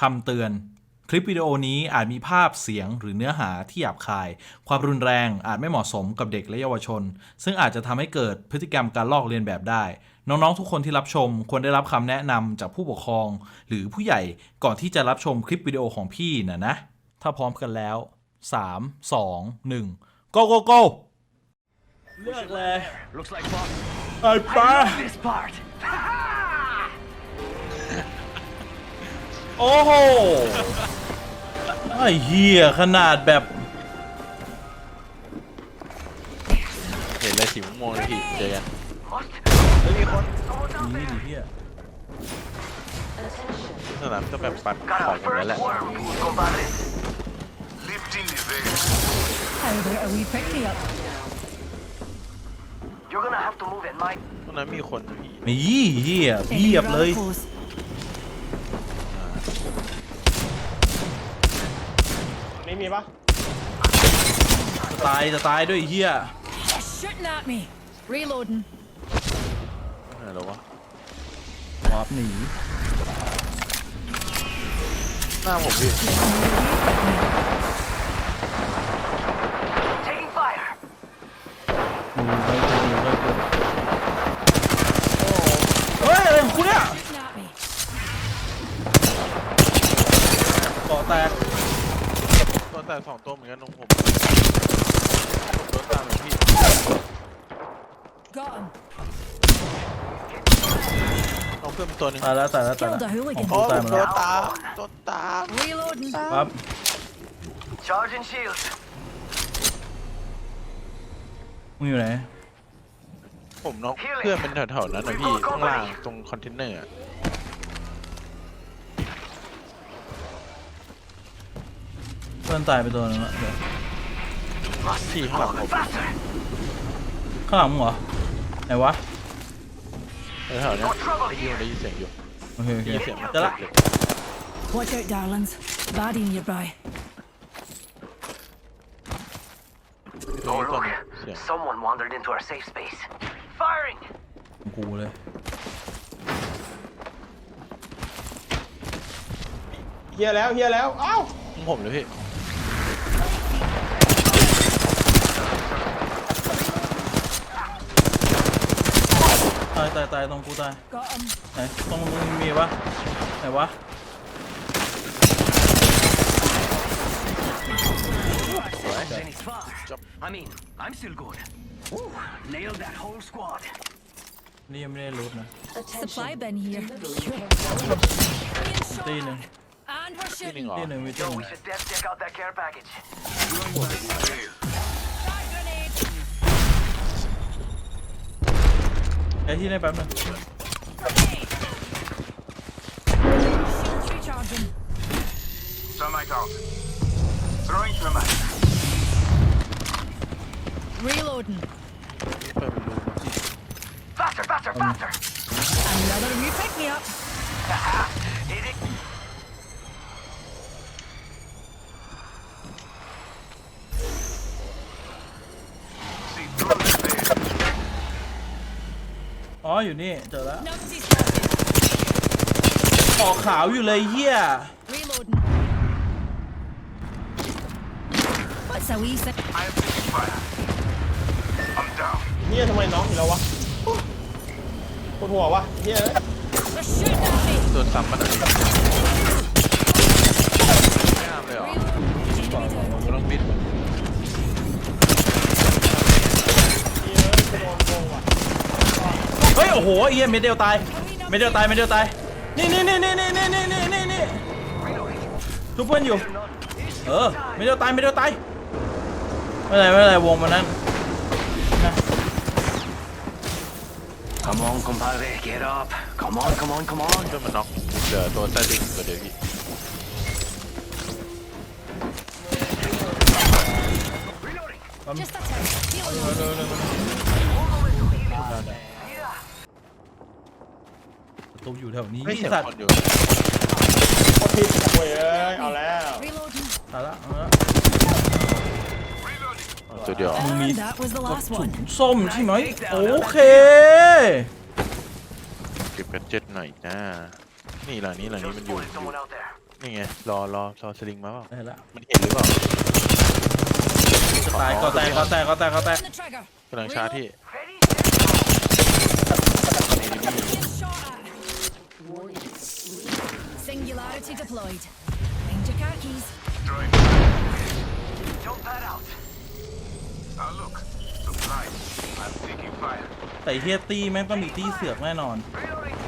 คำเตือน คลิปวิดีโอนี้อาจมีภาพเสียงหรือเนื้อหาที่หยาบคาย ความรุนแรงอาจไม่เหมาะสมกับเด็กและเยาวชน ซึ่งอาจจะทำให้เกิดพฤติกรรมการลอกเลียนแบบได้ น้องๆ ทุกคนที่รับชมควรได้รับคำแนะนำจากผู้ปกครอง หรือผู้ใหญ่ก่อนที่จะรับชมคลิปวิดีโอของพี่นะนะ ถ้าพร้อมกันแล้ว 3 2 1 go go go เลือกเลย Looks like boss. ไอ้ป้า This part. โอ้โห ไอ้เหี้ยขนาดแบบ เห็นเลยสีม่วงๆเลยพี่เจอกัน What? เฮ้ยมีคน Someone's out นี่ there. ดิเหี้ยสนามก็แบบปัด Got ของ our อย่างนั้นแห first ละ water boost, compadre. Lifting the veil. How about a wee pick me up? You're gonna have to move at my ตรงนั้นมีคนพี่มีเหี้ย Any เพียบเลย radicals? มีปะจะตายจะตายด้วยไอ้เหี้ย They're shooting at me. Reloading. อะไรหรอวะวาร์ปหนีหน้าผมพี่ taking fire. ดูไปดูไปดูเฮ้ยอะไรของคุณเนี่ย Shooting at me. เกาะแตกตัว แต่สองตัวเหมือนกันตรงผมตัวตามเหมือนพี่ Got him. เอาเพิ่มตัวหนึงตายแล้วตายแล้วตาย Killed แล้ว a hooligan. โอ้ตายหมดตัแล้ววตาตัวตา Reloading. ครับ Charging shields. มึงอยู่ไหนผมน็อกเพื่อนเป็นแถวๆนั้นนะพี่ข้างล่างตรงคอนเทนเนอร์อะ เพื่อนตายไปตัวหนึงแล้วเดี๋ยวพี่ข้างหลังผม Faster. ข้างหลังมึงเหรอไหนวะแถวๆเนี้ยได้ยินได้ยินเสียงอยู่โอเคโอเคได้ยินเสียงมันเจะละเจ็บ Watch out, darlings. Baddie nearby. ๆตัว Oh นี้ตัว look, นี้เสียง someone wandered into our safe space. Firing. ของกูเลย เฮียแล้วเฮียแล้ว เอ้า ของผมเลยพี่ ตายตายตายตรงกูตาย Got him. ไหนตรงมึงมีวะไหนวะ Then it's far. I mean, I'm still good. Ooh, nailed that whole squad. นี่ยังไม่ได้รูทนะ Supply bin here. ตีหนึ่ง And we're ที่หนึ่ง shooting. เหรอตีหนึ่งมีตี Yo, หนึ่ we ง should def check out that care package. ไอ้ที่ได้แป๊บนึง Grenade. Shields recharging. Thermite out. Throwing thermite. Reloading. เปิดเป็นรูพี่ Faster, faster, faster. Another wee pick me up. Hit อ๋ออยู่นี่เจอแล้ว Numpty spotted. ออกขาวอยู่เลยเฮีย Reloading. What's a wee sec? I am taking fire. I'm down. เฮียทำไมน้องอยู่แล้ววะโอ้ปวดหัววะเฮียเอ้ย They're shooting at me. โดนซ้ำมันอะไม่ห้ามเลยเหรอ Reloading. Enemy down. ผมก็ต้องบิด เฮียเอ้ยกูโดน โกงว่ะเฮ้ยโอ้โหไอ้เฮียเมดเดียวตาย เมดเดียวตาย เมดเดียวตาย นี่นี่นี่นี่นี่นี่นี่นี่นี่นี่ทุกเพื่อนอยู่ เออ เมดเดียวตาย เมดเดียวตาย ไม่เป็นไรไม่เป็นไรวงมันนั่นนะ Come on, compadre, get up. Come on, come on, come on. เพื่อนมันน็อกเหลือตัวใต้ดินตัวเดียวพี่ Reloading. Just a tick. Healing. ตัวอยู่แถวนี้ไม่เสียงสัตว์คนอยู่โคตรผิดโว้ยเอ้ยเอาแล้ว Reloading. ตายละเอาละตัวเดียว And that was the last one. ส้มใช่ไหมโอเค เก็บกันเจ็ดหน่อยจ้านี่หลังนี้หลังนี้มันอยู่ Spotted someone out there. นี่ไงรอรอรอสลิงมาเปล่าได้ละมันเห็นหรือเปล่าตายก็แตกก็แตกก็แตกก็แตก On the trigger. กำลังชาร์จที่ Being shot at. Singularity deployed. Mind your car keys. Throwing Jump that out. Now look. Supplies. I'm taking fire. แต่เฮียตี้แม่งต้องมีตี้เสือกแน่นอน Reloading.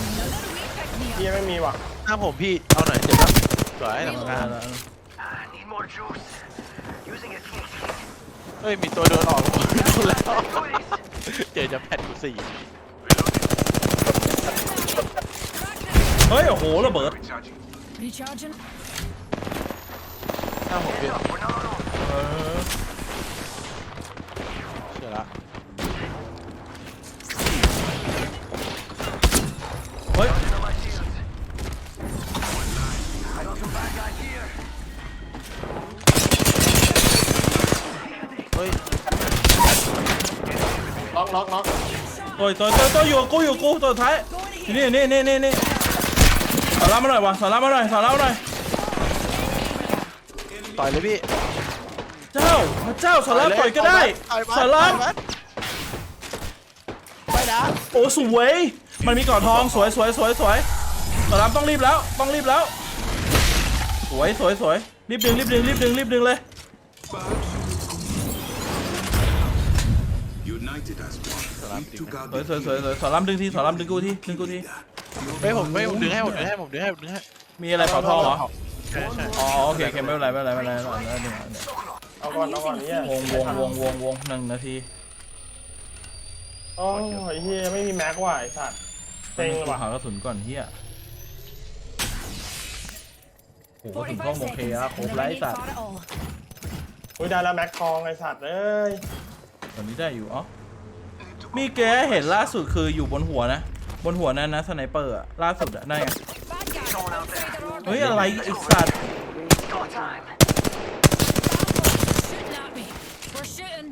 Another wee pick me เฮีย up. ไม่มีว่ะหน้าผมพี่ เอาหน่อยเดี๋ยวครับสวยหลังได้คาแล้ว Ah, need more juice. Using a key. เฮ้ย มีตัวเดินออกแล้ว เจอจะแพทกูสี่ เฮ้ย โอ้โหระเบิด Recharging. Recharging. หน้าผมเป็น We're not alone. เออเชื่อละเฮ้ย Into my shields. I got some bad guys here. เฮ้ยล็อกล็อกล็อก ตัวตัวตัวตัวอยู่กับกูอยู่กับกูตัวสุดท้ายนี่นี่นี่นี่นี่ สอนรับมาหน่อยวะสอนรับมาหน่อยสอนรับมาหน่อยต่อยเลยพี่เจ้าพระเจ้าสอนรับต่อยก็ได้ต่อยมันสอนรับต่อยมันไปนะโอ้สวย มันมีก่อนทองสวยสวยสวยสวยสอนรับต้องรีบแล้วต้องรีบแล้ว สวยสวยสวยรีบดึงรีบดึงรีบดึงรีบดึงเลย United as one, we took out สวย the สวยสวยสวยสอนรับดึงทีสอนรับดึงกูทีดึงกูที เฮ้ยผมไม่ผมดึงให้ผมดึงให้ผมดึงให้ผมดึงให้มีอะไรเป่าทองเหรอ ใช่ใช่อ๋อโอเคโอเคไม่เป็นไรไม่เป็นไรไม่เป็นไรไม่เป็นไรไม่เป็นไรเอาก่อนเอาก่อนเฮียวงวงวงวงวงหนึ่งนาทีโอ้ยเฮียไม่มีแม็กว่ะไอ้สัตว์เต็งเลยว่ะหากระสุนก่อนเฮียโอ้โหกระสุนกล้อง45โอเค seconds. อะครบ and ไร้ then I need สัตว์ far it all. อุ้ยได้แล้วแม็กทองไอ้สัตว์เอ้ยตอนนี้ได้อยู่อ๋อมีแกเห็นล่าสุดคืออยู่บนหัวนะ บนหัวนั้นนะสไนเปอร์อะล่าสุดอะได้ไง Bad guys outside their orbit. เฮ้ย อะไรไอ้สัตว์ Go time. Shooting at me. We're shooting.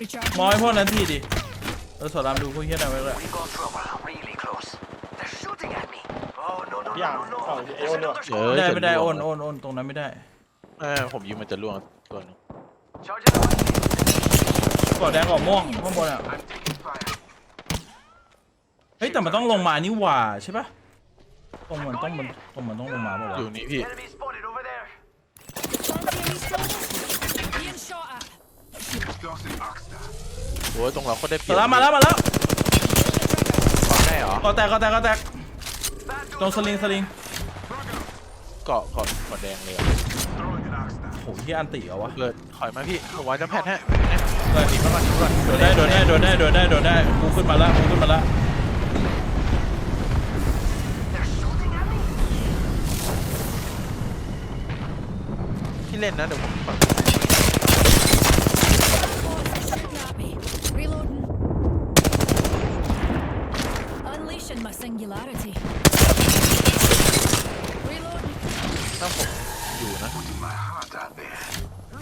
Recharging. มอยพวกนั้นทีดิเออสอนรามดูพวกเฮียได้ไหมเลย We got trouble. Really close. They're shooting at me. Oh no no อย่าง no no ฝั่ง no. เอโอนด้วยเอไม่อได้ไม่ได้จะโอล่วงนโอนโอนตรงนั้นไม่ได้เออผมยิงมันจะล่วงตัวหนึง Charging the right กอดแดงกอดม่วงข้างบนอะ I'm taking fire. เฮ้ยแต่มันต้องลงมานี่หว่าใช่ปะตรงมันต้องมันตรงมันต้องลงมาเปล่าวะอยู่นี่พี่ Enemy spotted over there. Deploying these troubles. Being shot at. Tossing Arcstar. โอ้ยตรงเราก็ได้เปสรีอยนรามมาแล้วมาแล้วขอได้เหรอกอแตกกอแตกกอแตก Bad ตรงสลิงสลิงเกาะเกาะเกาะแดงเลยอะ Throwing an Arcstar. โหเฮียอันติเหรอวะเปิดถอยมาพี่ผมว่าจะแพทย์ฮะเออหนีมาก่อนหนีมาก่อนโดดได้โดดได้โดดได้โดดได้โดดได้กูขึ้นมาละกูขึ้นมาละ เล่นนะเดี๋ยวผมฝั่ง Shooting at me. Reloading. Unleashing my singularity. Reloading. ถ้าผมอยู่นะ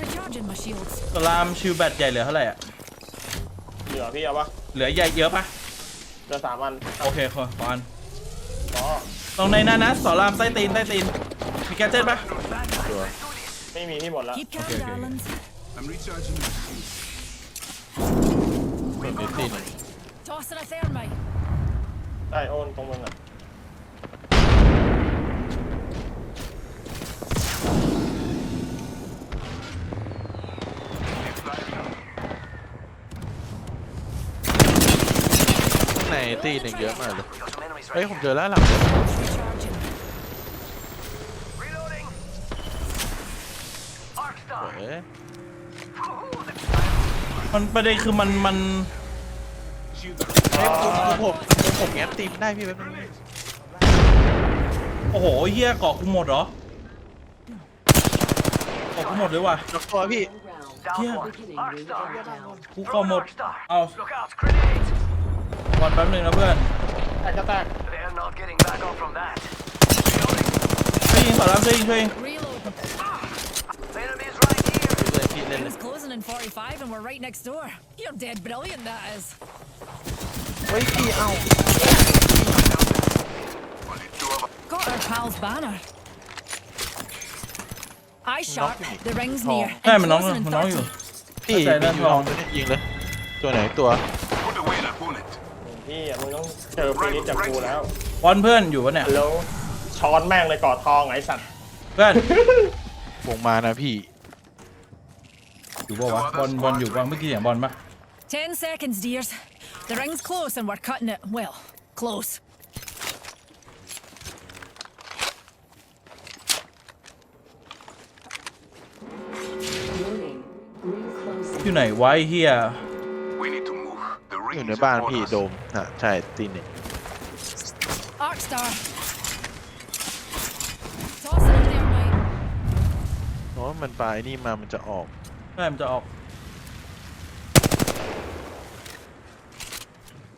Recharging my shields. สลามชิลแบตใหญ่เหลือเท่าไหร่อะเหลือพี่เอาปะเหลือใหญ่เยอะปะเหลือสามอันโอเคขอขออันอ๋อตรงในนั้นนะสอรามใต้ตีนใต้ตีนมีแกดเจ็ตปะ ไม่มีพี่หมดแล้ว Keep calm, okay, okay. darlings. I'm recharging my shields. เปิดเมสซี่หนึ่ง Tossing a thermite. ได้โอนตรงมึงอะ ข้างในตีหนึ่งเยอะมากเลย We got some enemies เฮ้ย right ผม here. เจอแล้วหลัง Recharging. Reloading. Arc เฮ้ star. ย Ooh, the มันประเด็นคือมันมันเฮ้ยผมผมผมผมแง้มตีมได้พี่แป๊บนึงโอ้โหเฮียเกาะกูหมดเหรอเกาะกูหมดเลยว่ะ ล็อกตัวพี่ down Yeah. one. Arc star. กูเกาะหมด Arc star. เอา Look out, grenade. วันแป๊บนึงนะเพื่อนแตกจะแตก They're not getting back up from that. ช่วยยิงสอรามช่วยยิงช่วยยิง Reloading. Enemies right here. เล่นพี่เล่นเลย Rings closing in 45 and we're right next door. You're dead brilliant, that is. เฮ้ยพี่เอ้า Two of Got our pal's banner. Eye sharp. Knocking me. The ring's Oh. near. ใช่มันน้อง Enclosing in มันน้องอยู่ 30. พี่เข้าใจมีแล้วอยู่ลลอองงตัวนี้ยิงเลย ตัวไหนตัว Put away that bullet. พี่อะมึงต้องเจอฟินิชจากกูแล้วบอลเพื่อนอยู่ปะเนี่ย แล้วช้อนแม่งเลยกอดทองไอ้สัตว์เพื่อนวงมานะพี่ อยู่ปะวะบอลบอลอยู่ปะเมื่อกี้เสียงบอลปะ Ten seconds, dears. The ring's close and we're cutting it. Well, close. อยู่ไหนไวะไอ้เฮีย We need to move. The อ ring ยู่ใน is บ้าน upon พี่ us. โดมอะใช่ตีหนึ่ง Arc star. Toss it in there, mate. เพราะว่ามันปลายนี่มามันจะออก ใช่มันจะออก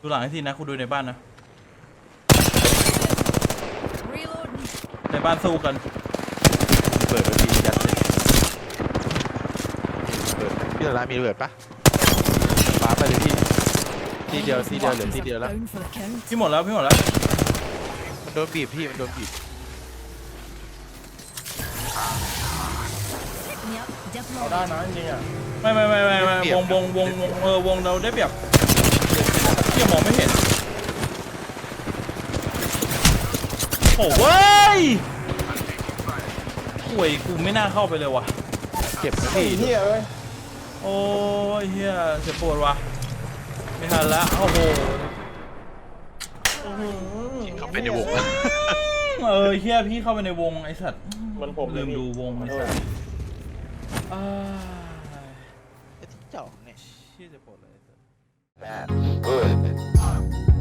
ดูหลังให้ทีนะคุณดูในบ้านนะ Reloading. ในบ้านสู้กันเปิดไปพี่ยัดเลยเปิดพี่ร้านมีระเบิดปะฟ้าไปเลยพี่ทีเดียวทีเดียวเหลือทีเดียวแล้ว Down for the count. พี่หมดแล้ว พี่หมดแล้ว มันโดนบีบพี่มันโดนบีบ เอาได้ definitely. นะจริงๆอะไม่ไม่ไม่ไม่ไม่วงวงวงวงเออวงเราได้เปรียบพี่มองไม่เห็นโอ้เว้ยห่วยกูไม่น่าเข้าไปเลยว่ะ เก็บนะไอ้พี่เหี้ยเอ้ยโอ้ยเฮียเจ็บปวดว่ะไม่ทันละโอ้โหเขาเป็นในวง เออเฮียพี่เข้าไปในวงไอสัตว์มันผมเลลืยมพี่ดูวงไอข อโทสัษตว์อ้ายเจ้าเนี่ย เชี่ยเจ็บปวดเลยไอ้สัตว์ bad, good.